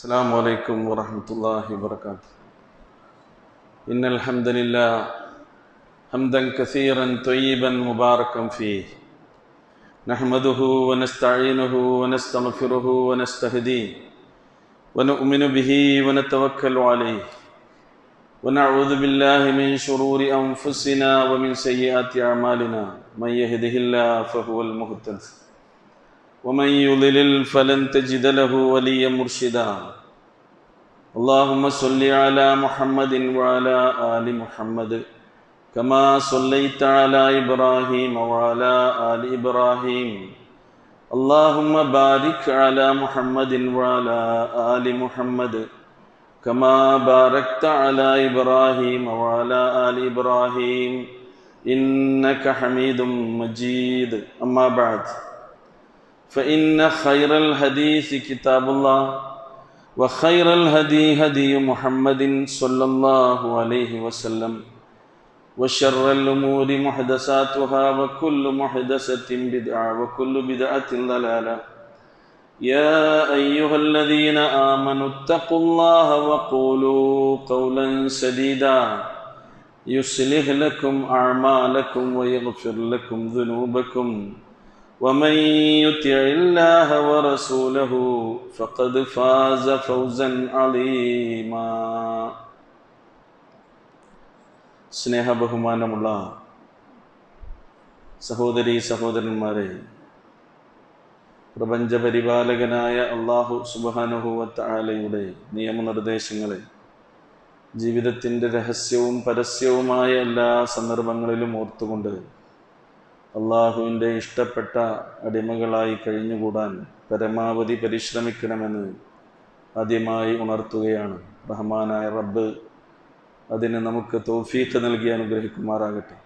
السلام عليكم ورحمة الله وبركاته. إن الحمد لله حمدا كثيرا طيبا مباركا فيه. نحمده ونستعينه ونستغفره ونستهديه ونؤمن به ونتوكل عليه. ونعوذ بالله من شرور أنفسنا ومن سيئات أعمالنا. من يهده الله فهو المهتد. ومن يضلل فلن تجد له وليا مرشدا اللهم صل على محمد وعلى آل محمد كما صليت على إبراهيم وعلى آل إبراهيم اللهم بارك على محمد وعلى آل محمد كما باركت على إبراهيم وعلى آل إبراهيم إنك حميد مجيد أما بعد فإن خير الحديث كتاب الله وخير الهدي هدي محمد صلى الله عليه وسلم وشر الأمور محدثاتها وكل محدثة بدعة وكل بدعة ضلالة. يا أيها الذين آمنوا اتقوا الله وقولوا قولا سديدا. يصلح لكم أعمالكم ويغفر لكم ذنوبكم. ومن يطع الله ورسوله فقد فاز فوزا عظيما സ്നേഹബഹുമാനമുള്ള സഹോദരി സഹോദരന്മാരെ പ്രപഞ്ചപരിപാലകനായ അള്ളാഹു സുബാനുഭവത്താലയുടെ നിയമനിർദ്ദേശങ്ങളെ ജീവിതത്തിൻ്റെ രഹസ്യവും പരസ്യവുമായ എല്ലാ സന്ദർഭങ്ങളിലും ഓർത്തുകൊണ്ട് അള്ളാഹുവിന്റെ ഇഷ്ടപ്പെട്ട അടിമകളായി കഴിഞ്ഞുകൂടാൻ പരമാവധി പരിശ്രമിക്കണമെന്ന് ആദ്യമായി ഉണർത്തുകയാണ്. റഹ്മാനായ റബ്ബ് അതിന് നമുക്ക് തൗഫീഖ് നൽകി അനുഗ്രഹിക്കുമാറാകട്ടെ.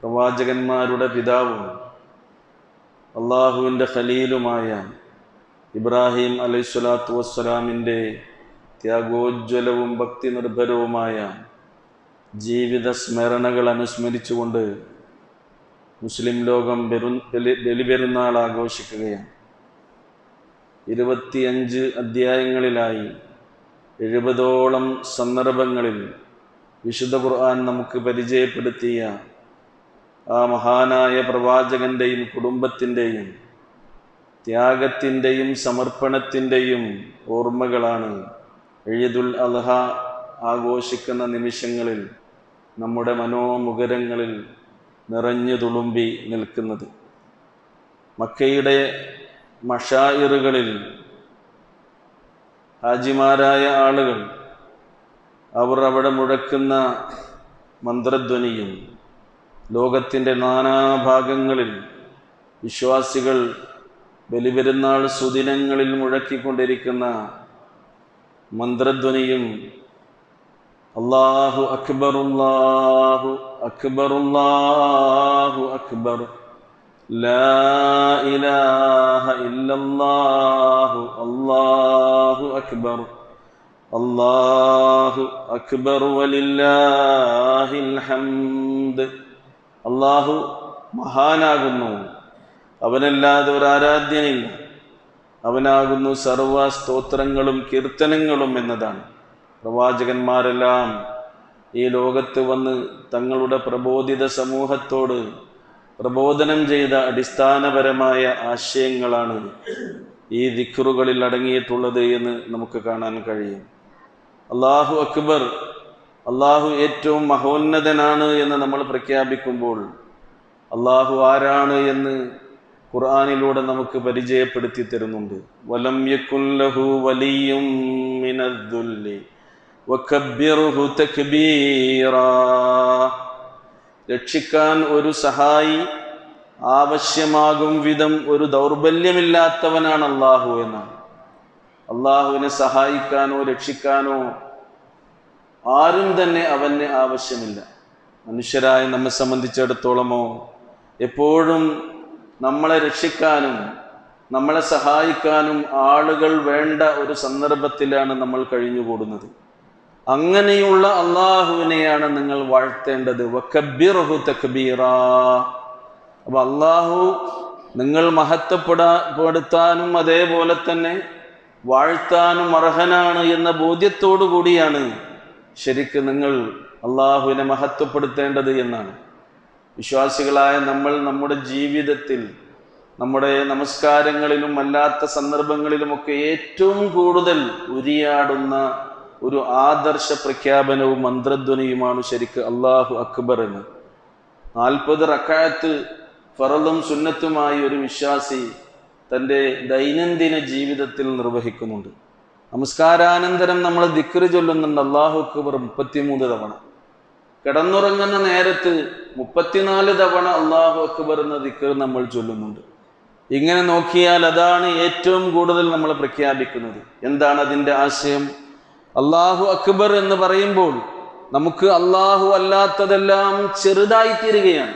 പ്രവാചകന്മാരുടെ പിതാവും അള്ളാഹുവിന്റെ ഖലീലുമായ ഇബ്രാഹിം അലൈഹി സ്വലാത്തു വസ്സലാമിന്റെ ത്യാഗോജ്വലവും ഭക്തി നിർഭരവുമായ ജീവിത സ്മരണകൾ അനുസ്മരിച്ചുകൊണ്ട് മുസ്ലിം ലോകം ബെരു ബലിപെരുന്നാൾ ആഘോഷിക്കുകയാണ്. ഇരുപത്തിയഞ്ച് അധ്യായങ്ങളിലായി എഴുപതോളം സന്ദർഭങ്ങളിൽ വിശുദ്ധ ഖുർആൻ നമുക്ക് പരിചയപ്പെടുത്തിയ ആ മഹാനായ പ്രവാചകന്റെയും കുടുംബത്തിന്റെയും ത്യാഗത്തിന്റെയും സമർപ്പണത്തിന്റെയും ഓർമ്മകളാണ് എഴുതുൽ അൽഹ ആഘോഷിക്കുന്ന നിമിഷങ്ങളിൽ നമ്മുടെ മനോമുഖരങ്ങളിൽ നിറഞ്ഞു തുളുമ്പി നിൽക്കുന്നത്. മക്കയുടെ മഷായിറുകളിൽ ഹാജിമാരായ ആളുകൾ അവർ അവിടെ മുഴക്കുന്ന മന്ത്രധ്വനിയും ലോകത്തിന്റെ നാനാഭാഗങ്ങളിൽ വിശ്വാസികൾ ബലിപെരുന്നാൾ സുദിനങ്ങളിൽ മുഴക്കിക്കൊണ്ടിരിക്കുന്ന മന്ത്രധ്വനിയും അള്ളാഹു അക്ബർ അള്ളാഹു അക്ബർ അള്ളാഹു അക്ബർ لا إله إلا الله الله أكبر الله أكبر ولله الحمد അള്ളാഹു മഹാനാകുന്നു അവനല്ലാതെ ഒരു ആരാധ്യനില്ല അവനാകുന്നു സർവ സ്തോത്രങ്ങളും കീർത്തനങ്ങളും എന്നതാണ് പ്രവാചകന്മാരെല്ലാം ഈ ലോകത്ത് വന്ന് തങ്ങളുടെ പ്രബോധിത സമൂഹത്തോട് പ്രബോധനം ചെയ്ത അടിസ്ഥാനപരമായ ആശയങ്ങളാണ് ഈ ദിഖറുകളിൽ അടങ്ങിയിട്ടുള്ളത് എന്ന് നമുക്ക് കാണാൻ കഴിയും. അള്ളാഹു അക്ബർ അള്ളാഹു ഏറ്റവും മഹോന്നതനാണ് എന്ന് നമ്മൾ പ്രഖ്യാപിക്കുമ്പോൾ അള്ളാഹു ആരാണ് എന്ന് ഖുർആാനിലൂടെ നമുക്ക് പരിചയപ്പെടുത്തി തരുന്നുണ്ട്. വലം യക്കുല്ലഹു വലിയും മിനദ്ദുല്ലി തക്ബീറ. രക്ഷിക്കാൻ ഒരു സഹായി ആവശ്യമാകും വിധം ഒരു ദൗർബല്യമില്ലാത്തവനാണ് അള്ളാഹു എന്നാണ്. അള്ളാഹുവിനെ സഹായിക്കാനോ രക്ഷിക്കാനോ ആരും തന്നെ അവന് ആവശ്യമില്ല. മനുഷ്യരായ നമ്മെ സംബന്ധിച്ചിടത്തോളമോ എപ്പോഴും നമ്മളെ രക്ഷിക്കാനും നമ്മളെ സഹായിക്കാനും ആളുകൾ വേണ്ട ഒരു സന്ദർഭത്തിലാണ് നമ്മൾ കഴിഞ്ഞുകൂടുന്നത്. അങ്ങനെയുള്ള അള്ളാഹുവിനെയാണ് നിങ്ങൾ വാഴ്ത്തേണ്ടത്. വക്കബിറഹു തക്ബീറാ. അപ്പൊ അള്ളാഹു നിങ്ങൾ മഹത്വപ്പെടപ്പെടുത്താനും അതേപോലെ തന്നെ വാഴ്ത്താനും അർഹനാണ് എന്ന ബോധ്യത്തോടു കൂടിയാണ് ശരിക്ക് നിങ്ങൾ അള്ളാഹുവിനെ മഹത്വപ്പെടുത്തേണ്ടത് എന്നാണ്. വിശ്വാസികളായ നമ്മൾ നമ്മുടെ ജീവിതത്തിൽ നമ്മുടെ നമസ്കാരങ്ങളിലും അല്ലാത്ത സന്ദർഭങ്ങളിലുമൊക്കെ ഏറ്റവും കൂടുതൽ ഉരിയാടുന്ന ഒരു ആദർശ പ്രഖ്യാപനവും മന്ത്രധ്വനിയുമാണ് ശരിക്ക് അള്ളാഹു അക്ബർ എന്ന്. നാൽപ്പത് റക്കായത്ത് ഫറലും സുന്നത്തുമായി ഒരു വിശ്വാസി തന്റെ ദൈനംദിന ജീവിതത്തിൽ നിർവഹിക്കുന്നുണ്ട്. നമസ്കാരാനന്തരം നമ്മൾ ദിക്റ് ചൊല്ലുന്നുണ്ട് അള്ളാഹു അക്ബർ മുപ്പത്തിമൂന്ന് തവണ. കിടന്നുറങ്ങുന്ന നേരത്ത് മുപ്പത്തിനാല് തവണ അള്ളാഹു അക്ബർ എന്ന ദിക്ർ നമ്മൾ ചൊല്ലുന്നുണ്ട്. ഇങ്ങനെ നോക്കിയാൽ അതാണ് ഏറ്റവും കൂടുതൽ നമ്മൾ പ്രഖ്യാപിക്കുന്നത്. എന്താണ് അതിന്റെ ആശയം? അള്ളാഹു അക്ബർ എന്ന് പറയുമ്പോൾ നമുക്ക് അള്ളാഹു അല്ലാത്തതെല്ലാം ചെറുതായി തീരുകയാണ്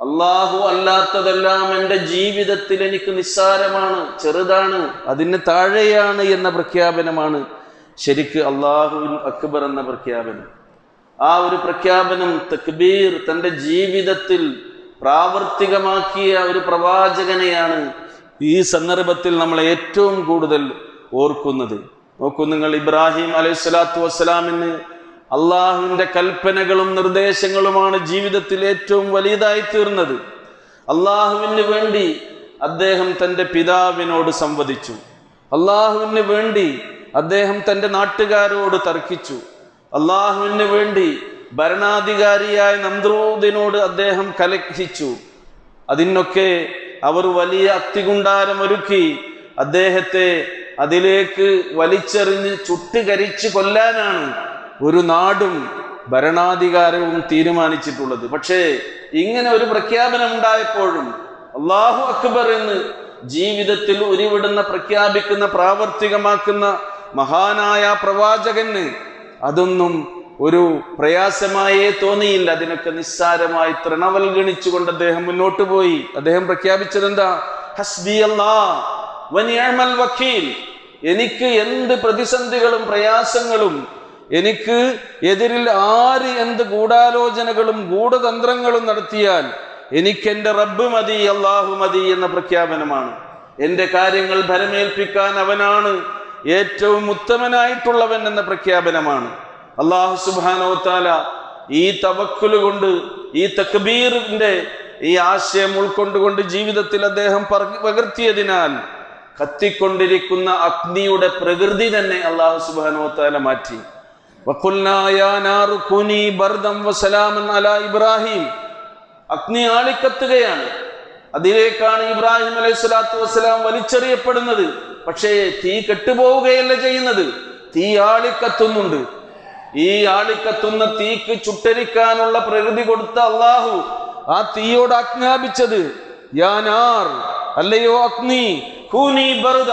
അള്ളാഹു അല്ലാത്തതെല്ലാം എന്റെ ജീവിതത്തിൽ എനിക്ക് നിസ്സാരമാണ് ചെറുതാണ് അതിന് താഴെയാണ് എന്ന പ്രഖ്യാപനമാണ് ശരിക്ക് അള്ളാഹു അക്ബർ എന്ന പ്രഖ്യാപനം. ആ ഒരു പ്രഖ്യാപനം തക്ബീർ തന്റെ ജീവിതത്തിൽ പ്രാവർത്തികമാക്കിയ ഒരു പ്രവാചകനെയാണ് ഈ സന്ദർഭത്തിൽ നമ്മൾ ഏറ്റവും കൂടുതൽ ഓർക്കുന്നത്. നോക്കൂ നിങ്ങൾ ഇബ്രാഹിം അലൈഹി സ്വലാത്തു വസ്സലാമിന് അള്ളാഹുവിന്റെ കൽപ്പനകളും നിർദ്ദേശങ്ങളുമാണ് ജീവിതത്തിൽ ഏറ്റവും വലിയതായി തീർന്നത്. അള്ളാഹുവിന് വേണ്ടി അദ്ദേഹം തന്റെ പിതാവിനോട് സംവദിച്ചു. അള്ളാഹുവിന് വേണ്ടി അദ്ദേഹം തന്റെ നാട്ടുകാരോട് തർക്കിച്ചു. അള്ളാഹുവിന് വേണ്ടി ഭരണാധികാരിയായ നന്ദ്രോദിനോട് അദ്ദേഹം കലഹിച്ചു. അതിനൊക്കെ അവർ വലിയ അത്തികുണ്ടാരമൊരുക്കി അദ്ദേഹത്തെ അതിലേക്ക് വലിച്ചെറിഞ്ഞ് ചുട്ടുകരിച്ച് കൊല്ലാനാണ് ഒരു നാടും ഭരണാധികാരവും തീരുമാനിച്ചിട്ടുള്ളത്. പക്ഷേ ഇങ്ങനെ ഒരു പ്രഖ്യാപനം ഉണ്ടായപ്പോഴും അള്ളാഹു അക്ബർ എന്ന് ജീവിതത്തിൽ ഉരുവിടുന്ന പ്രഖ്യാപിക്കുന്ന പ്രാവർത്തികമാക്കുന്ന മഹാനായ പ്രവാചകന് അതൊന്നും ഒരു പ്രയാസമായേ തോന്നിയില്ല. അതിനൊക്കെ നിസ്സാരമായി തൃണവൽഗണിച്ചുകൊണ്ട് അദ്ദേഹം മുന്നോട്ട് പോയി അദ്ദേഹം പ്രഖ്യാപിച്ചത് എന്താ ഹസ്ബി വനിയമൽ വക്കീൽ. എനിക്ക് എന്ത് പ്രതിസന്ധികളും പ്രയാസങ്ങളും എനിക്ക് എതിരിൽ ആര് എന്ത് ഗൂഢാലോചനകളും ഗൂഢതന്ത്രങ്ങളും നടത്തിയാൽ എനിക്ക് റബ്ബ് മതി അള്ളാഹു മതി എന്ന പ്രഖ്യാപനമാണ്. എന്റെ കാര്യങ്ങൾ ഭരമേൽപ്പിക്കാൻ അവനാണ് ഏറ്റവും ഉത്തമനായിട്ടുള്ളവൻ എന്ന പ്രഖ്യാപനമാണ്. അള്ളാഹു സുബാനോത്താല ഈ തവക്കുൽ കൊണ്ട് ഈ തക്ബീറിന്റെ ഈ ആശയം ഉൾക്കൊണ്ടുകൊണ്ട് ജീവിതത്തിൽ അദ്ദേഹം പകർത്തിയതിനാൽ കത്തിക്കൊണ്ടിരിക്കുന്ന അഗ്നിയുടെ പ്രകൃതി തന്നെ അള്ളാഹു സുബാനോത്താല മാറ്റി. ഇബ്രാഹിം. അഗ്നി ആളിക്കത്തുകയാണ്. അതിലേക്കാണ് ഇബ്രാഹിം അലൈഹി സ്വലാത്തു വസ്സലാം വലിച്ചെറിയപ്പെടുന്നത്. പക്ഷേ തീ കെട്ടുപോവുകയല്ല ചെയ്യുന്നത്. തീ ആളിക്കത്തുന്നുണ്ട്. ഈ ആളിക്കത്തുന്ന തീക്ക് ചുട്ടരിക്കാനുള്ള പ്രകൃതി കൊടുത്ത അള്ളാഹു ആ തീയോട് ആജ്ഞാപിച്ചത് യാനാർ അല്ലയോ അഗ്നി കൂനി ബറുദ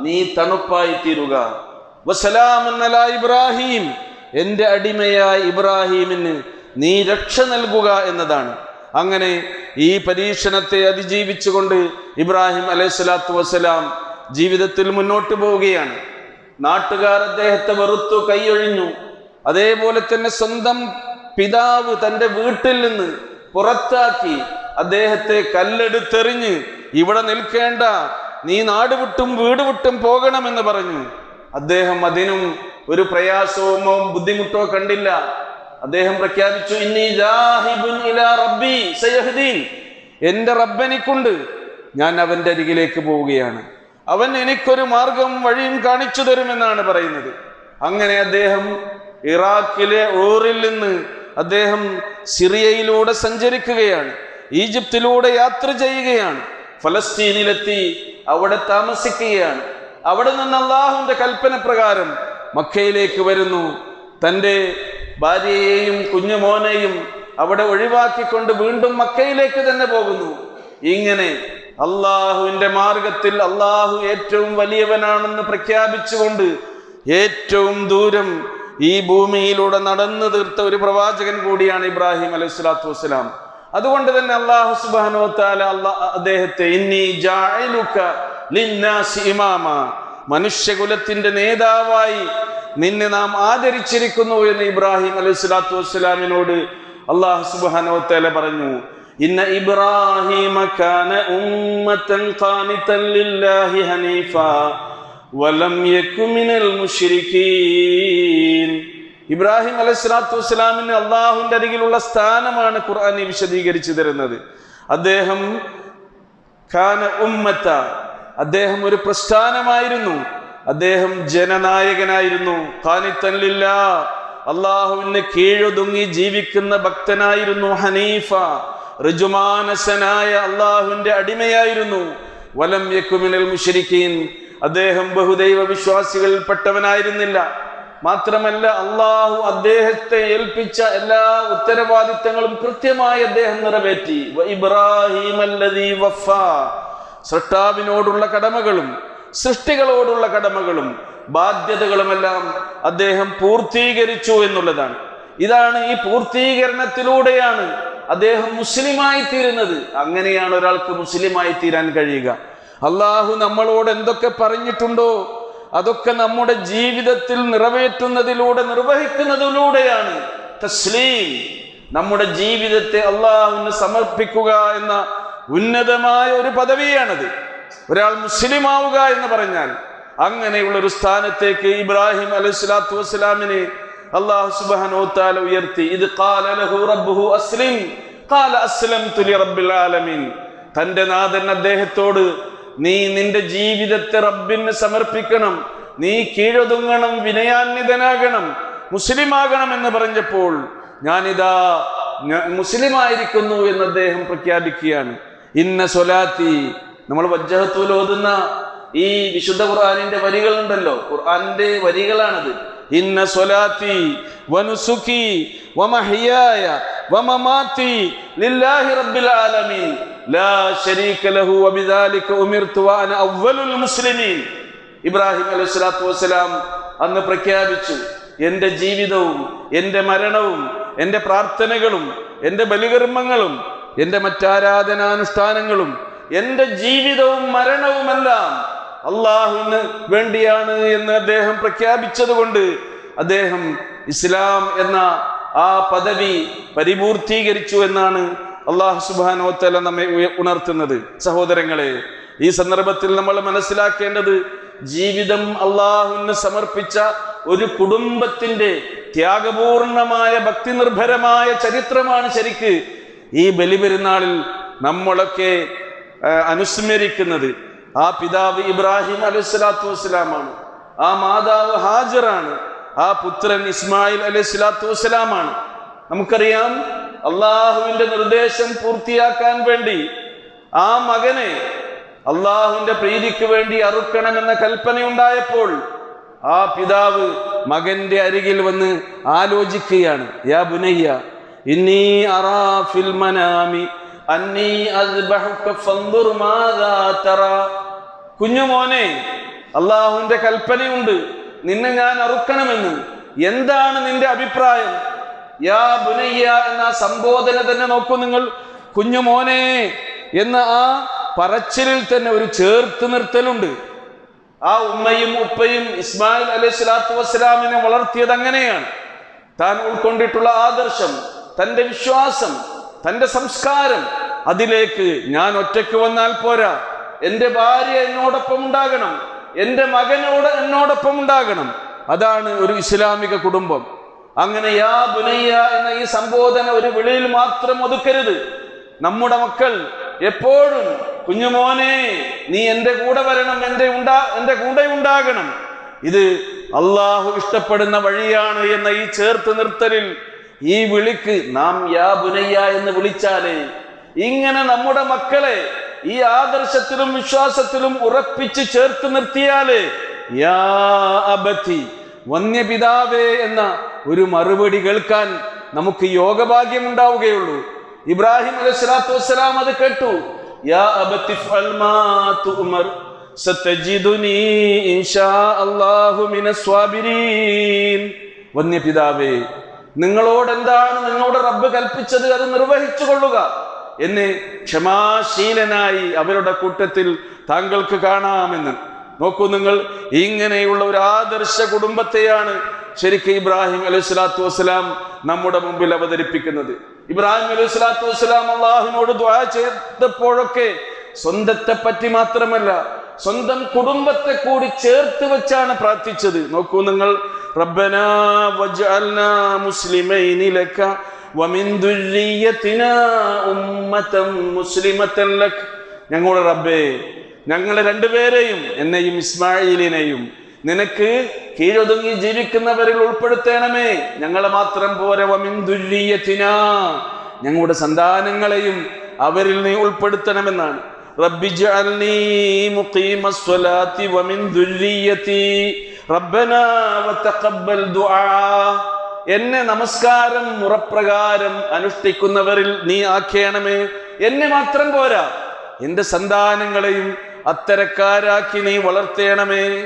നീ തണുപ്പായി തീരുക. വസലാമന്നല ഇബ്രാഹിം എന്റെ അടിമയായ ഇബ്രാഹിമിന് നീ രക്ഷ നൽകുക എന്നതാണ്. അങ്ങനെ ഈ പരീക്ഷണത്തെ അതിജീവിച്ചുകൊണ്ട് ഇബ്രാഹിം അലൈഹി സ്വലാത്തു വസ്സലാം ജീവിതത്തിൽ മുന്നോട്ട് പോവുകയാണ്. നാട്ടുകാർ അദ്ദേഹത്തെ വെറുത്തു കൈയൊഴിഞ്ഞു. അതേപോലെ തന്നെ സ്വന്തം പിതാവ് തന്റെ വീട്ടിൽ നിന്ന് പുറത്താക്കി അദ്ദേഹത്തെ കല്ലെടുത്തെറിഞ്ഞ് ഇവിടെ നിൽക്കേണ്ട നീ നാട് വിട്ടും വീട് വിട്ടും പോകണമെന്ന് പറഞ്ഞു. അദ്ദേഹം അതിനും ഒരു പ്രയാസവുമോ ബുദ്ധിമുട്ടോ കണ്ടില്ല. അദ്ദേഹം പ്രഖ്യാപിച്ചു ഇന്നി ഇലാ റബ്ബി സയഹ്ദീൻ. എന്റെ റബ്ബനിക്കുണ്ട് ഞാൻ അവന്റെ അരികിലേക്ക് പോവുകയാണ്. അവൻ എനിക്കൊരു മാർഗം വഴിയും കാണിച്ചു തരുമെന്നാണ് പറയുന്നത്. അങ്ങനെ അദ്ദേഹം ഇറാഖിലെ ഊറിൽ നിന്ന് അദ്ദേഹം സിറിയയിലൂടെ സഞ്ചരിക്കുകയാണ്. ഈജിപ്തിലൂടെ യാത്ര ചെയ്യുകയാണ്. ഫലസ്തീനിലെത്തി അവിടെ താമസിക്കുകയാണ്. അവിടെ നിന്ന് അള്ളാഹുവിന്റെ കൽപ്പന പ്രകാരം മക്കയിലേക്ക് വരുന്നു. തന്റെ ഭാര്യയെയും കുഞ്ഞുമോനെയും അവിടെ ഒഴിവാക്കിക്കൊണ്ട് വീണ്ടും മക്കയിലേക്ക് തന്നെ പോകുന്നു. ഇങ്ങനെ അള്ളാഹുവിന്റെ മാർഗത്തിൽ അള്ളാഹു ഏറ്റവും വലിയവനാണെന്ന് പ്രഖ്യാപിച്ചുകൊണ്ട് ഏറ്റവും ദൂരം ഈ ഭൂമിയിലൂടെ നടന്നു തീർത്ത ഒരു പ്രവാചകൻ കൂടിയാണ് ഇബ്രാഹിം അലൈഹി സ്വലാത്തു വസ്സലാം. അതുകൊണ്ട് തന്നെ അള്ളാഹു സുബാനോ താല അദ്ദേഹത്തെ ഇന്നി ലിന്നാസി മനുഷ്യകുലത്തിന്റെ നേതാവായി നിന്നെ നാം ആദരിച്ചിരിക്കുന്നു എന്ന് ഇബ്രാഹിം അലൈഹി സ്വലാത്തു വസ്സലാമിനോട് അള്ളാഹു സുബാനോ താല പറഞ്ഞു. ഇന്ന ഇബ്രാഹിമ കാന ഉമ്മതൻ ലില്ലാഹി ഹനീഫ വലം യകു മിനൽ ഇബ്രാഹിം അലൈഹിസ്സലാത്തു വസ്സലാമിന് അള്ളാഹുവിന്റെ അരികിലുള്ള സ്ഥാനമാണ് ഖുർആൻ വിശദീകരിച്ചു തരുന്നത്. അദ്ദേഹം ഖാന ഉമ്മത്ത അദ്ദേഹം ഒരു പ്രസ്ഥാനമായിരുന്നു. അദ്ദേഹം ജനനായകനായിരുന്നു. ഖാനിത്തല്ലില്ല അള്ളാഹുവിന് കീഴൊതുങ്ങി ജീവിക്കുന്ന ഭക്തനായിരുന്നു ഹനീഫ. ഋജുമാനസനായ അള്ളാഹുവിന്റെ അടിമയായിരുന്നു. വലം യക്കുമിനൽ മുഷരിക്കീൻ അദ്ദേഹം ബഹുദൈവ വിശ്വാസികളിൽപ്പെട്ടവനായിരുന്നില്ല. മാത്രമല്ല അള്ളാഹു അദ്ദേഹത്തെ ഏൽപ്പിച്ച എല്ലാ ഉത്തരവാദിത്തങ്ങളും കൃത്യമായി അദ്ദേഹം നിറവേറ്റി. ഇബ്രാഹിം സൃഷ്ടാവിനോടുള്ള കടമകളും സൃഷ്ടികളോടുള്ള കടമകളും ബാധ്യതകളുമെല്ലാം അദ്ദേഹം പൂർത്തീകരിച്ചു എന്നുള്ളതാണ്. ഇതാണ് ഈ പൂർത്തീകരണത്തിലൂടെയാണ് അദ്ദേഹം മുസ്ലിമായി തീരുന്നത്. അങ്ങനെയാണ് ഒരാൾക്ക് മുസ്ലിമായി തീരാൻ കഴിയുക. അള്ളാഹു നമ്മളോട് എന്തൊക്കെ പറഞ്ഞിട്ടുണ്ടോ അതൊക്കെ നമ്മുടെ ജീവിതത്തിൽ നിറവേറ്റുന്നതിലൂടെ നിർവഹിക്കുന്നതിലൂടെയാണ്. തസ്ലീം നമ്മുടെ ജീവിതത്തെ അള്ളാഹുവിന് സമർപ്പിക്കുക എന്ന ഉന്നതമായ ഒരു പദവിയാണത്. ഒരാൾ മുസ്ലിം ആവുക എന്ന് പറഞ്ഞാൽ അങ്ങനെയുള്ള ഒരു സ്ഥാനത്തേക്ക് ഇബ്രാഹിം അലൈഹി സ്വലാത്തു വസ്സലാമിനെ അള്ളാഹു സുബ്ഹാനഹു തആല ഉയർത്തി. ഇത് അസ്ലിം തന്റെ നാഥൻ അദ്ദേഹത്തോട് നീ നിന്റെ ജീവിതത്തെ റബ്ബിന് സമർപ്പിക്കണം. നീ കീഴൊതുങ്ങണം വിനയാന്വിതനാകണം മുസ്ലിമാകണം എന്ന് പറഞ്ഞപ്പോൾ ഞാനിതാ മുസ്ലിം മുസ്ലിമായിരിക്കുന്നു എന്ന് അദ്ദേഹം പ്രഖ്യാപിക്കുകയാണ്. ഇന്ന സൊലാത്തി നമ്മൾ വജ്ജഹത്തൂൽ ഓതുന്ന ഈ വിശുദ്ധ ഖുർആാനിന്റെ വരികളുണ്ടല്ലോ. ഖുർആാനിന്റെ വരികളാണത്. ഇന്ന സ്വലാത്തി വനുസുഖി വമഹിയായ വമമാത്തി ലില്ലാഹി റബ്ബിൽ ആലമീൻ. ലാ ശരീക ലഹു വബിദാലിക ഉമിർതു വഅന അവ്വലുൽ മുസ്ലിമീൻ. ഇബ്രാഹിം അലൈഹി സ്വലാത്തു അന്ന് പ്രഖ്യാപിച്ചു എന്റെ ജീവിതവും എന്റെ മരണവും എന്റെ പ്രാർത്ഥനകളും എന്റെ ബലികർമ്മങ്ങളും എന്റെ മറ്റാരാധനാനുഷ്ഠാനങ്ങളും എന്റെ ജീവിതവും മരണവുമെല്ലാം അള്ളാഹുവിന് വേണ്ടിയാണ് എന്ന് അദ്ദേഹം പ്രഖ്യാപിച്ചത് കൊണ്ട് അദ്ദേഹം ഇസ്ലാം എന്ന ആ പദവി പരിപൂർത്തീകരിച്ചു എന്നാണ് അള്ളാഹു സുബാനോത്തല നമ്മെ ഉണർത്തുന്നത്. സഹോദരങ്ങളെ ഈ സന്ദർഭത്തിൽ നമ്മൾ മനസ്സിലാക്കേണ്ടത് ജീവിതം അള്ളാഹുവിന് സമർപ്പിച്ച ഒരു കുടുംബത്തിന്റെ ത്യാഗപൂർണമായ ഭക്തി നിർഭരമായ ചരിത്രമാണ് ശരിക്ക് ഈ ബലിപെരുന്നാളിൽ നമ്മളൊക്കെ അനുസ്മരിക്കുന്നത്. ആ പിതാവ് ഇബ്രാഹിം അലൈഹിസ്സലാത്തു വസ്സലാമാണ്. ആ മാതാവ് ഹാജറാണ്. ആ പുത്രൻ ഇസ്മായിൽ അലൈഹി സ്വലാത്തു വസ്സലാമാണ്. നമുക്കറിയാം അള്ളാഹുവിന്റെ നിർദ്ദേശം പൂർത്തിയാക്കാൻ വേണ്ടി ആ മകനെ അള്ളാഹുവിന്റെ പ്രീതിക്ക് വേണ്ടി അറുക്കണമെന്ന കൽപ്പനയുണ്ടായപ്പോൾ ആ പിതാവ് മകന്റെ അരികിൽ വന്ന് ആലോചിക്കുകയാണ് യാ ബുനയ്യ ഇന്നീ അറാ ഫിൽ മനാമി കുഞ്ഞുമോനെ അള്ളാഹുവിന്റെ കൽപ്പനയുണ്ട്. നിന്നെ ഞാൻ അറുക്കണമെന്ന്. എന്താണ് നിന്റെ അഭിപ്രായം? യാ ബുനയ്യ എന്ന സംബോധന തന്നെ നോക്കൂ നിങ്ങൾ. കുഞ്ഞുമോനെ എന്ന ആ പറച്ചിലിൽ തന്നെ ഒരു ചേർത്ത് നിർത്തലുണ്ട്. ആ ഉമ്മയും ഉപ്പയും ഇസ്മായിൽ അലൈഹി സ്വലാത്തു വസ്സലാമിനെ വളർത്തിയത് അങ്ങനെയാണ്. താൻ ഉൾക്കൊണ്ടിട്ടുള്ള ആദർശം തന്റെ വിശ്വാസം തന്റെ സംസ്കാരം അതിലേക്ക് ഞാൻ ഒറ്റയ്ക്ക് വന്നാൽ പോരാ. എന്റെ ഭാര്യ എന്നോടൊപ്പം ഉണ്ടാകണം. എന്റെ മകനോട് എന്നോടൊപ്പം ഉണ്ടാകണം. അതാണ് ഒരു ഇസ്ലാമിക കുടുംബം. അങ്ങനെ യാ ബുനയ്യ എന്ന ഈ സംബോധന ഒരു വിളിയിൽ മാത്രം ഒതുക്കരുത്. നമ്മുടെ മക്കൾ എപ്പോഴും കുഞ്ഞുമോനെ നീ എന്റെ കൂടെ വരണം എന്റെ ഉണ്ടാ എന്റെ കൂടെ ഉണ്ടാകണം. ഇത് അള്ളാഹു ഇഷ്ടപ്പെടുന്ന വഴിയാണ് എന്ന ഈ ചേർത്ത് നിർത്തലിൽ ഈ വിളിക്ക് നാം യാ ബുനയ്യ എന്ന് വിളിച്ചാലേ ഇങ്ങനെ നമ്മുടെ മക്കളെ ഈ ആദർശത്തിലും വിശ്വാസത്തിലും ഉറപ്പിച്ച് ചേർത്ത് നിർത്തിയാലേ യാ വന്യപിതാവേ എന്ന ഒരു മറുപടി കേൾക്കാൻ നമുക്ക് യോഗഭാഗ്യം ഉണ്ടാവുകയുള്ളൂ. ഇബ്രാഹിം അലൈഹി സ്വലാത്തു വസ്സലാം അത് കേട്ടു. യാ അബത്തി ഇൻഷാ അല്ലാഹു മിനസ്വാബിരീൻ വന്യപിതാവേ നിങ്ങളോട് എന്താണ് നിങ്ങളോട് റബ്ബ് കൽപ്പിച്ചത് അത് നിർവഹിച്ചു കൊള്ളുക. എന്ന് ക്ഷമാശീലനായി അവരുടെ കൂട്ടത്തിൽ താങ്കൾക്ക് കാണാമെന്ന്. നോക്കൂ നിങ്ങൾ ഇങ്ങനെയുള്ള ഒരു ആദർശ കുടുംബത്തെയാണ് ശരിക്കും ഇബ്രാഹിം അലൈഹി സ്വലാത്തു വസ്സലാം നമ്മുടെ മുമ്പിൽ അവതരിപ്പിക്കുന്നത്. ഇബ്രാഹിം അലൈഹി സ്വലാത്തു വസ്സലാം അള്ളാഹുവിനോട് ദ്വാ ചെയ്തപ്പോഴൊക്കെ സ്വന്തത്തെ പറ്റി മാത്രമല്ല സ്വന്തം കുടുംബത്തെ കൂടി ചേർത്ത് വെച്ചാണ് പ്രാർത്ഥിച്ചത്. നോക്കൂ നിങ്ങൾ റബ്ബനാ വജഅൽനാ മുസ്ലിമൈനി ലക വമിൻ ദുർരിയതിനാ ഉമ്മതൻ മുസ്ലിമതൻ ലക ഞങ്ങളുടെ റബ്ബേ ഞങ്ങളെ രണ്ടുപേരെയും എന്നെയും ഇസ്മായിലിനെയും നിനക്ക് കീഴൊതുങ്ങി ജീവിക്കുന്നവരിൽ ഉൾപ്പെടുത്തേണമേ. ഞങ്ങളെ മാത്രം പോരെ. വമിൻ ദുര്രീയത്തിനാ. ഞങ്ങളുടെ സന്താനങ്ങളെയും അവരിൽ നീ ഉൾപ്പെടുത്തണമെന്നാണ്. റബ്ബി ജഅൽനീ മുഖീമസ്സലാത്തി വമിൻ ദുർരിയതി റബ്ബനാ എന്നെ നമസ്കാരം മുറപ്രകാരം അനുഷ്ഠിക്കുന്നവരിൽ നീ ആക്കേണമേ എന്നെ മാത്രം പോരാ. എന്റെ സന്താനങ്ങളെയും അത്തരക്കാരാക്കി നീ വളർത്തേണമേ.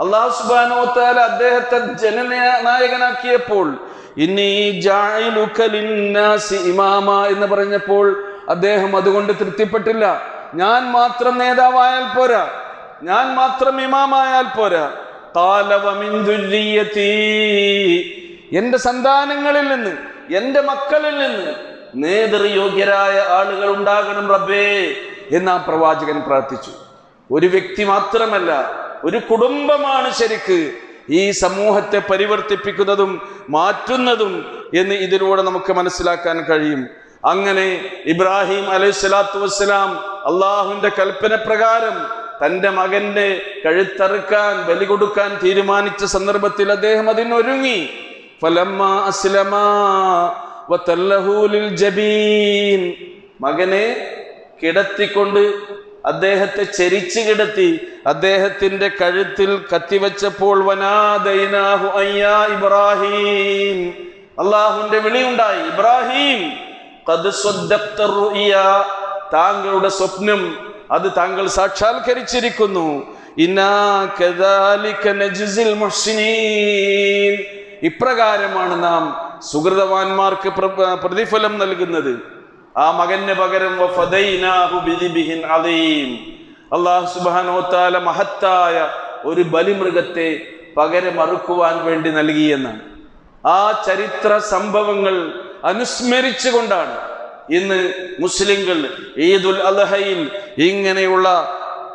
അള്ളാഹു സുബാനോത്താല അദ്ദേഹത്തെ ജനനായകനാക്കിയപ്പോൾ ഇനി ഇമാമ എന്ന് പറഞ്ഞപ്പോൾ അദ്ദേഹം അതുകൊണ്ട് തൃപ്തിപ്പെട്ടില്ല. ഞാൻ മാത്രം നേതാവായാൽ പോരാ. ഞാൻ മാത്രം ഇമാമായാൽ പോരാ. എന്റെ സന്താനങ്ങളിൽ നിന്ന് എന്റെ മക്കളിൽ നിന്ന് നേതൃയോഗ്യരായ ആളുകൾ ഉണ്ടാകണം റബ്ബേ എന്ന് ആ പ്രവാചകൻ പ്രാർത്ഥിച്ചു. ഒരു വ്യക്തി മാത്രമല്ല ഒരു കുടുംബമാണ് ശരിക്ക് ഈ സമൂഹത്തെ പരിവർത്തിപ്പിക്കുന്നതും മാറ്റുന്നതും എന്ന് ഇതിലൂടെ നമുക്ക് മനസ്സിലാക്കാൻ കഴിയും. അങ്ങനെ ഇബ്രാഹിം അലൈഹി സ്വലാത്തു വസ്സലാം അള്ളാഹുവിന്റെ കൽപ്പന പ്രകാരം തന്റെ മകന്റെ കഴുത്തറുക്കാൻ ബലി കൊടുക്കാൻ തീരുമാനിച്ച സന്ദർഭത്തിൽ അദ്ദേഹം അതിനൊരുങ്ങി. ഫലമ്മ അസ്ലമാ ജബീൻ. മകനെ കിടത്തിക്കൊണ്ട് അദ്ദേഹത്തെ ചെരിച്ചു കിടത്തി അദ്ദേഹത്തിന്റെ കഴുത്തിൽ കത്തിവെച്ചപ്പോൾ വനാദൈനാഹു ഇബ്രാഹിം. അള്ളാഹുവിന്റെ വിളിയുണ്ടായി ഇബ്രാഹിം താങ്കളുടെ സ്വപ്നം അത് താങ്കൾ സാക്ഷാത്കരിച്ചിരിക്കുന്നു. ഇന്നാ ഇപ്രകാരമാണ് നാം സുഹൃതവാന്മാർക്ക് പ്രതിഫലം നൽകുന്നത്. ആ മകന് പകരം അള്ളാഹു വതആല മഹത്തായ ഒരു ബലിമൃഗത്തെ പകരം അറുക്കുവാൻ വേണ്ടി നൽകിയെന്നാണ്. ആ ചരിത്ര സംഭവങ്ങൾ അനുസ്മരിച്ചുകൊണ്ടാണ് ഇന്ന് മുസ്ലിങ്ങൾ ഈദുൽ അലഹയിൽ ഇങ്ങനെയുള്ള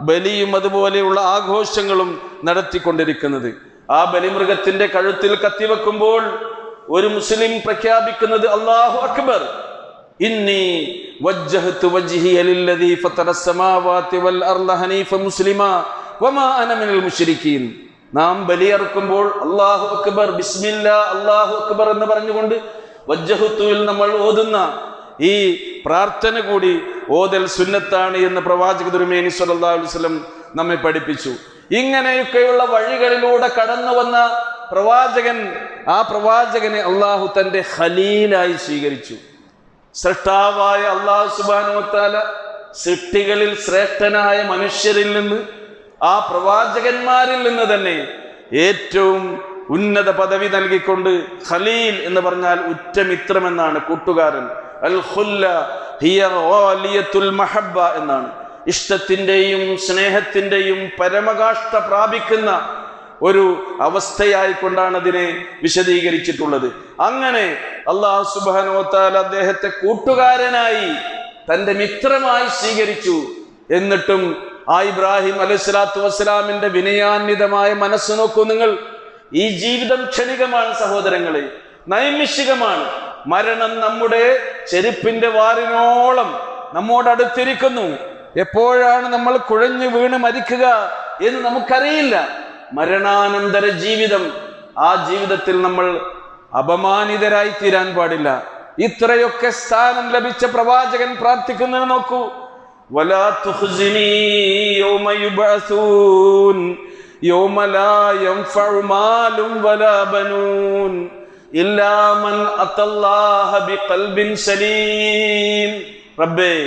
ബലിയും അതുപോലെയുള്ള ആഘോഷങ്ങളും നടത്തിക്കൊണ്ടിരിക്കുന്നത്. ആ ബലിമൃഗത്തിന്റെ കഴുത്തിൽ കത്തിവെക്കുമ്പോൾ ഒരു മുസ്ലിം പ്രഖ്യാപിക്കുന്നത് അള്ളാഹു അക്ബർ ഇന്നി വജ്ജഹ്തു വജ്ഹിയ ലില്ലദീ ഫത്തറ السماوات والارض ഹനീഫ മുസ്ലിമാ വമാ അന മിനൽ മുശ്രിക്കീൻ നാം ബലിയറുക്കുമ്പോൾ അല്ലാഹു അക്ബർ ബിസ്മില്ലാ അല്ലാഹു അക്ബർ എന്ന് പറഞ്ഞുകൊണ്ട് വജ്ജഹത്തുവിൽ നമ്മൾ ഓതുന്ന ഈ പ്രാർത്ഥന കൂടി ഓതൽ സുന്നത്താണ് എന്ന് പ്രവാചക തിരുമേനി സല്ലല്ലാഹു അലൈഹി വസല്ലം നമ്മെ പഠിപ്പിച്ചു ഇങ്ങനെയൊക്കെയുള്ള വഴികളിലൂടെ കടന്നു വന്ന പ്രവാചകൻ ആ പ്രവാചകനെ അള്ളാഹു തന്റെ ഖലീലായി സ്വീകരിച്ചു. സൃഷ്ടാവായ അള്ളാഹു സുബാനുവത്താല സൃഷ്ടികളിൽ ശ്രേഷ്ഠനായ മനുഷ്യരിൽ നിന്ന് ആ പ്രവാചകന്മാരിൽ നിന്ന് തന്നെ ഏറ്റവും ഉന്നത പദവി നൽകിക്കൊണ്ട് ഖലീൽ എന്ന് പറഞ്ഞാൽ ഉറ്റമിത്രമെന്നാണ് കൂട്ടുകാരൻ. അൽ ഹിയ എന്നാണ്. ഇഷ്ടത്തിന്റെയും സ്നേഹത്തിന്റെയും പരമകാഷ്ട പ്രാപിക്കുന്ന ഒരു അവസ്ഥയായിക്കൊണ്ടാണ് അതിനെ വിശദീകരിച്ചിട്ടുള്ളത്. അങ്ങനെ അള്ളാഹു സുബാനോത്താൽ അദ്ദേഹത്തെ കൂട്ടുകാരനായി തന്റെ മിത്രമായി സ്വീകരിച്ചു. എന്നിട്ടും ആ ഇബ്രാഹിം അലൈഹിസ്ലാത്തു വസ്സലാമിന്റെ വിനയാന്വിതമായ മനസ്സ് നോക്കൂ നിങ്ങൾ. ഈ ജീവിതം ക്ഷണികമാണ് സഹോദരങ്ങളെ. നൈമിഷികമാണ്. മരണം നമ്മുടെ ചെരുപ്പിന്റെ വാറിനോളം നമ്മോട് അടുത്തിരിക്കുന്നു. എപ്പോഴാണ് നമ്മൾ കുഴഞ്ഞു വീണ് മരിക്കുക എന്ന് നമുക്കറിയില്ല മരണാനന്തര ജീവിതം ആ ജീവിതത്തിൽ നമ്മൾ അപമാനിതരായി തീരാൻ പാടില്ല ഇത്രയൊക്കെ സ്ഥാനം ലഭിച്ച പ്രവാചകൻ പ്രാർത്ഥിക്കുന്നത് നോക്കൂ ولا تخزني يوم يبعثون يوم لا ينفع مال ولا بنون إلا من أتى الله بقلب سليم ربي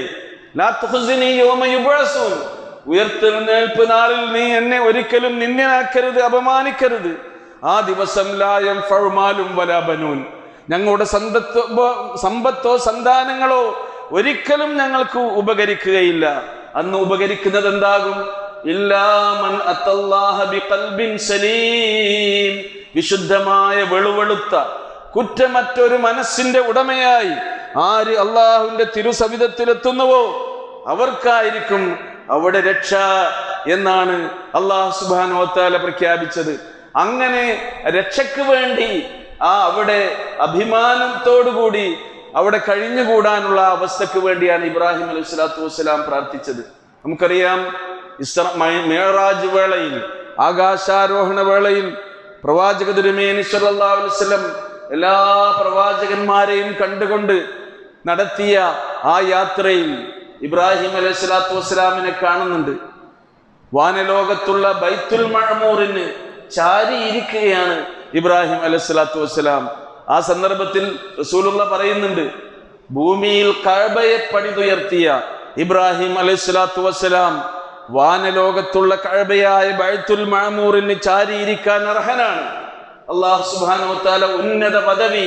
ഉയർത്തെഴുന്നേൽപ്പ് നാളിൽ നീ എന്നെ ഒരിക്കലും നിന്ദനാക്കരുത് അപമാനിക്കരുത്. ആ ദിവസം ലായം ഫഴുമാലും വലാബനൂൻ ഞങ്ങളുടെ സന്തത്തോ സമ്പത്തോ സന്താനങ്ങളോ ഒരിക്കലും ഞങ്ങൾക്ക് ഉപകരിക്കുകയില്ല. അന്ന് ഉപകരിക്കുന്നത് എന്താകും? വിശുദ്ധമായ വെളുവെളുത്ത കുറ്റമറ്റൊരു മനസ്സിന്റെ ഉടമയായി ആര് അള്ളാഹുവിന്റെ തിരുസവിധത്തിലെത്തുന്നുവോ? അവർക്കായിരിക്കും അവിടെ രക്ഷ എന്നാണ് അള്ളാഹു സുബാനോത്താല പ്രഖ്യാപിച്ചത്. അങ്ങനെ രക്ഷയ്ക്ക് വേണ്ടി ആ അവിടെ അഭിമാനത്തോടുകൂടി അവിടെ കഴിഞ്ഞുകൂടാനുള്ള അവസ്ഥക്ക് വേണ്ടിയാണ് ഇബ്രാഹിം അലൈഹി സ്വലാത്തു വസ്സലാം പ്രാർത്ഥിച്ചത്. നമുക്കറിയാം ഇസ്ര മേറാജ് വേളയിൽ ആകാശാരോഹണ വേളയിൽ പ്രവാചക ദുരുമേനി വസല്ലം എല്ലാ പ്രവാചകന്മാരെയും കണ്ടുകൊണ്ട് നടത്തിയ ആ യാത്രയിൽ ഇബ്രാഹിം അലൈഹി സ്വലാത്തു വസ്സലാമിനെ കാണുന്നുണ്ട്. വാനലോകത്തുള്ള ബൈത്തുൽ മഴമൂറിന് ചാരിയിരിക്കുകയാണ് ഇബ്രാഹിം അലൈഹി സ്വലാത്തു വസ്സലാം. ആ സന്ദർഭത്തിൽ റസൂലുള്ള പറയുന്നുണ്ട് ഭൂമിയിൽ കഴബയെ പണിതുയർത്തിയ ഇബ്രാഹിം അലൈഹി സ്വലാത്തു വസ്സലാം വാനലോകത്തുള്ള കഴബയായ ബൈത്തുൽ മഴമൂറിന് ചാരിയിരിക്കാൻ അർഹനാണ്. അള്ളാഹു സുബാനുത്താല ഉന്നത പദവി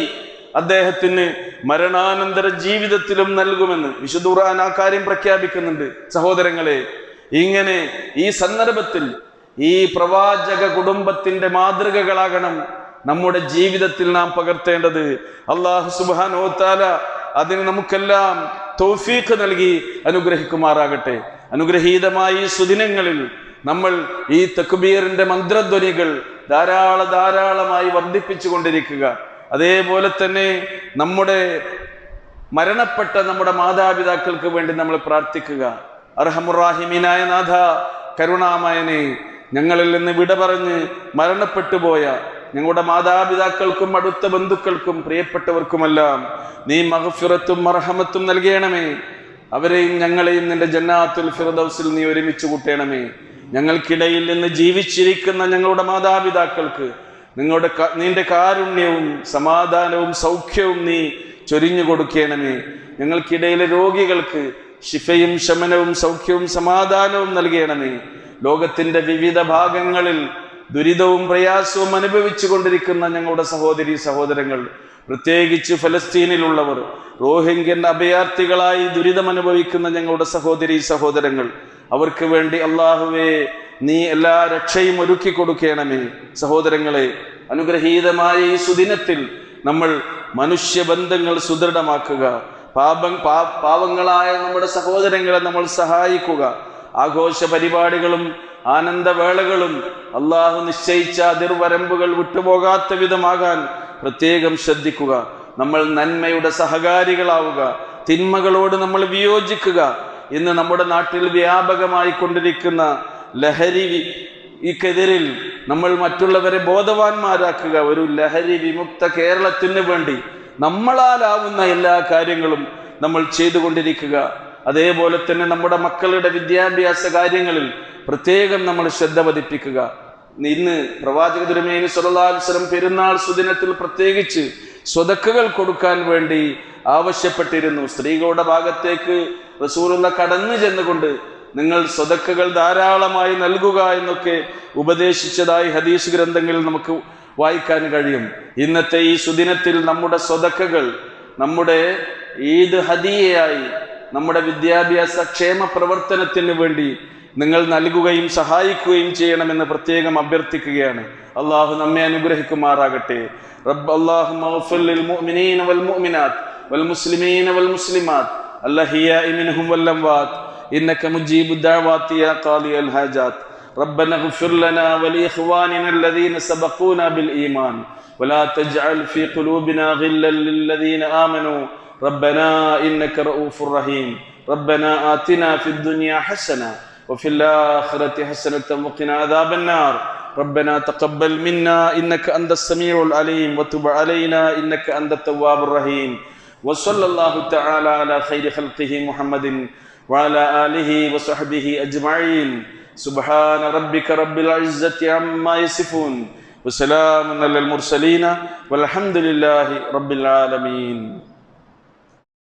അദ്ദേഹത്തിന് മരണാനന്തര ജീവിതത്തിലും നൽകുമെന്ന് വിശുദൂറാൻ ആ കാര്യം പ്രഖ്യാപിക്കുന്നുണ്ട്. സഹോദരങ്ങളെ ഇങ്ങനെ ഈ സന്ദർഭത്തിൽ ഈ പ്രവാചക കുടുംബത്തിന്റെ മാതൃകകളാകണം നമ്മുടെ ജീവിതത്തിൽ നാം പകർത്തേണ്ടത്. അള്ളാഹു സുബാനോത്താല അതിന് നമുക്കെല്ലാം തൗഫീഖ് നൽകി അനുഗ്രഹിക്കുമാറാകട്ടെ. അനുഗ്രഹീതമായ സുദിനങ്ങളിൽ നമ്മൾ ഈ തക്ബീറിന്റെ മന്ത്രധ്വനികൾ ധാരാള ധാരാളമായി വർദ്ധിപ്പിച്ചു കൊണ്ടിരിക്കുക അതേപോലെ തന്നെ നമ്മുടെ മരണപ്പെട്ട നമ്മുടെ മാതാപിതാക്കൾക്ക് വേണ്ടി നമ്മൾ പ്രാർത്ഥിക്കുക. അർഹമുറാഹിമീനായ നാഥ കരുണാമയനെ ഞങ്ങളിൽ നിന്ന് വിട പറഞ്ഞ് മരണപ്പെട്ടു പോയ ഞങ്ങളുടെ മാതാപിതാക്കൾക്കും അടുത്ത ബന്ധുക്കൾക്കും പ്രിയപ്പെട്ടവർക്കുമെല്ലാം നീ മഹഫിറത്തും മർഹമത്തും നൽകണമേ. അവരെയും ഞങ്ങളെയും നിന്റെ ജന്നാത്തുൽ ഫിറദൌസിൽ നീ ഒരുമിച്ച് കൂട്ടണമേ. ഞങ്ങൾക്കിടയിൽ നിന്ന് ജീവിച്ചിരിക്കുന്ന ഞങ്ങളുടെ മാതാപിതാക്കൾക്ക് നിങ്ങളുടെ നിന്റെ കാരുണ്യവും സമാധാനവും സൗഖ്യവും നീ ചൊരിഞ്ഞു കൊടുക്കണമേ. ഞങ്ങൾക്കിടയിലെ രോഗികൾക്ക് ശിഫയും ശമനവും സൗഖ്യവും സമാധാനവും നൽകണമേ. ലോകത്തിന്റെ വിവിധ ഭാഗങ്ങളിൽ ദുരിതവും പ്രയാസവും അനുഭവിച്ചു കൊണ്ടിരിക്കുന്ന ഞങ്ങളുടെ സഹോദരി സഹോദരങ്ങൾ പ്രത്യേകിച്ച് ഫലസ്തീനിലുള്ളവർ റോഹിംഗ്യൻ അഭയാർത്ഥികളായി ദുരിതമനുഭവിക്കുന്ന ഞങ്ങളുടെ സഹോദരി സഹോദരങ്ങൾ അവർക്ക് വേണ്ടി അള്ളാഹുവേ നീ എല്ലാ രക്ഷയും ഒരുക്കി കൊടുക്കണമേ. സഹോദരങ്ങളെ അനുഗ്രഹീതമായ ഈ സുദിനത്തിൽ നമ്മൾ മനുഷ്യബന്ധങ്ങൾ സുദൃഢമാക്കുക. പാപം പാവങ്ങളായ നമ്മുടെ സഹോദരങ്ങളെ നമ്മൾ സഹായിക്കുക. ആഘോഷ പരിപാടികളും ആനന്ദവേളകളും അള്ളാഹു നിശ്ചയിച്ച അതിർവരമ്പുകൾ വിട്ടുപോകാത്ത വിധമാകാൻ പ്രത്യേകം ശ്രദ്ധിക്കുക. നമ്മൾ നന്മയുടെ സഹകാരികളാവുക. തിന്മകളോട് നമ്മൾ വിയോജിക്കുക. ഇന്ന് നമ്മുടെ നാട്ടിൽ വ്യാപകമായി കൊണ്ടിരിക്കുന്ന ലഹരി ഇക്കെതിരിൽ നമ്മൾ മറ്റുള്ളവരെ ബോധവാന്മാരാക്കുക. ഒരു ലഹരി വിമുക്ത കേരളത്തിന് വേണ്ടി നമ്മളാലാവുന്ന എല്ലാ കാര്യങ്ങളും നമ്മൾ ചെയ്തുകൊണ്ടിരിക്കുക. അതേപോലെ തന്നെ നമ്മുടെ മക്കളുടെ വിദ്യാഭ്യാസ കാര്യങ്ങളിൽ പ്രത്യേകം നമ്മൾ ശ്രദ്ധ പതിപ്പിക്കുക. ഇന്ന് പ്രവാചക തിരുമേനി സ്വലാത്സരം പെരുന്നാൾ സുദിനത്തിൽ പ്രത്യേകിച്ച് സ്വതക്കുകൾ കൊടുക്കാൻ വേണ്ടി ആവശ്യപ്പെട്ടിരുന്നു. സ്ത്രീകളുടെ ഭാഗത്തേക്ക് റസൂറുള്ള കടന്നു ചെന്നുകൊണ്ട് നിങ്ങൾ സ്വതക്കുകൾ ധാരാളമായി നൽകുക എന്നൊക്കെ ഉപദേശിച്ചതായി ഹദീസ് ഗ്രന്ഥങ്ങളിൽ നമുക്ക് വായിക്കാൻ കഴിയും. ഇന്നത്തെ ഈ സുദിനത്തിൽ നമ്മുടെ സ്വതക്കകൾ നമ്മുടെ ഈദ് ഹദിയയായി നമ്മുടെ വിദ്യാഭ്യാസ ക്ഷേമ പ്രവർത്തനത്തിന് വേണ്ടി നിങ്ങൾ നൽകുകയും സഹായിക്കുകയും ചെയ്യണമെന്ന് പ്രത്യേകം അഭ്യർത്ഥിക്കുകയാണ്. അള്ളാഹു നമ്മെ അനുഗ്രഹിക്കുമാറാകട്ടെ. റബ്ബ് അള്ളാഹു മുഅ്മിനീന വൽ മുഅ്മിനാത്ത് വൽ മുസ്ലിമീന വൽ إنك مجيب الدعوات يا قاضي الحاجات. ربنا اغفر لنا ولإخواننا الذين سبقونا بالإيمان. ولا تجعل في قلوبنا غلا للذين آمنوا. ربنا إنك رؤوف رحيم. ربنا آتنا في الدنيا حسنة وفي الآخرة حسنة وقنا عذاب النار. ربنا تقبل منا إنك أنت السميع العليم. وتب علينا إنك أنت التواب الرحيم. وصلى الله تعالى على خير خلقه محمد وعلى آله وصحبه أجمعين. سبحان ربك رب العزة عما يصفون. وسلام على المرسلين والحمد لله رب العالمين.